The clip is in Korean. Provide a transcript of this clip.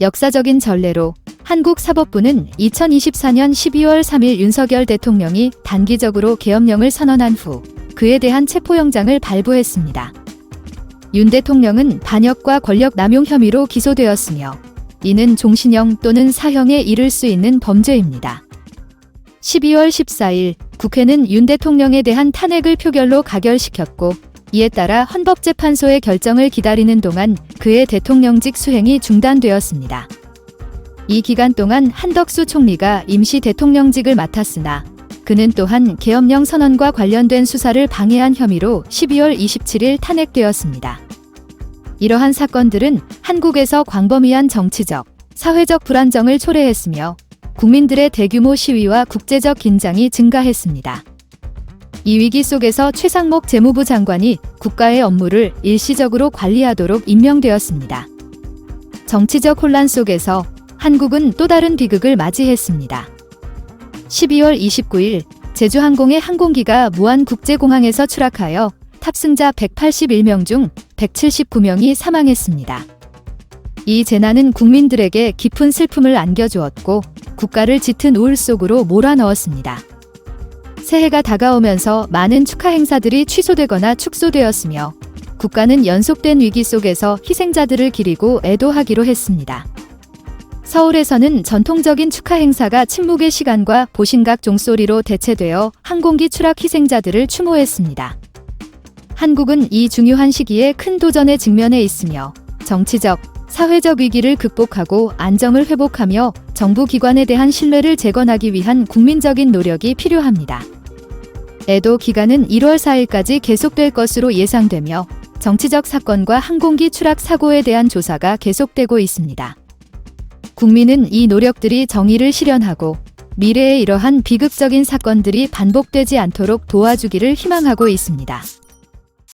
역사적인 전례로 한국 사법부는 2024년 12월 3일 윤석열 대통령이 단기적으로 계엄령을 선언한 후 그에 대한 체포영장을 발부했습니다. 윤 대통령은 반역과 권력 남용 혐의로 기소되었으며 이는 종신형 또는 사형에 이를 수 있는 범죄입니다. 12월 14일 국회는 윤 대통령에 대한 탄핵을 표결로 가결시켰고 이에 따라 헌법재판소의 결정을 기다리는 동안 그의 대통령직 수행이 중단되었습니다. 이 기간 동안 한덕수 총리가 임시 대통령직을 맡았으나 그는 또한 계엄령 선언과 관련된 수사를 방해한 혐의로 12월 27일 탄핵되었습니다. 이러한 사건들은 한국에서 광범위한 정치적, 사회적 불안정을 초래했으며 국민들의 대규모 시위와 국제적 긴장이 증가했습니다. 이 위기 속에서 최상목 재무부 장관이 국가의 업무를 일시적으로 관리하도록 임명되었습니다. 정치적 혼란 속에서 한국은 또 다른 비극을 맞이했습니다. 12월 29일 제주항공의 항공기가 무안국제공항에서 추락하여 탑승자 181명 중 179명이 사망했습니다. 이 재난은 국민들에게 깊은 슬픔을 안겨주었고 국가를 짙은 우울 속으로 몰아넣었습니다. 새해가 다가오면서 많은 축하 행사들이 취소되거나 축소되었으며 국가는 연속된 위기 속에서 희생자들을 기리고 애도하기로 했습니다. 서울에서는 전통적인 축하 행사가 침묵의 시간과 보신각 종소리로 대체되어 항공기 추락 희생자들을 추모했습니다. 한국은 이 중요한 시기에 큰 도전에 직면해 있으며 정치적, 사회적 위기를 극복하고 안정을 회복하며 정부 기관에 대한 신뢰를 재건하기 위한 국민적인 노력이 필요합니다. 애도 기간은 1월 4일까지 계속될 것으로 예상되며 정치적 사건과 항공기 추락 사고에 대한 조사가 계속되고 있습니다. 국민은 이 노력들이 정의를 실현하고 미래에 이러한 비극적인 사건들이 반복되지 않도록 도와주기를 희망하고 있습니다.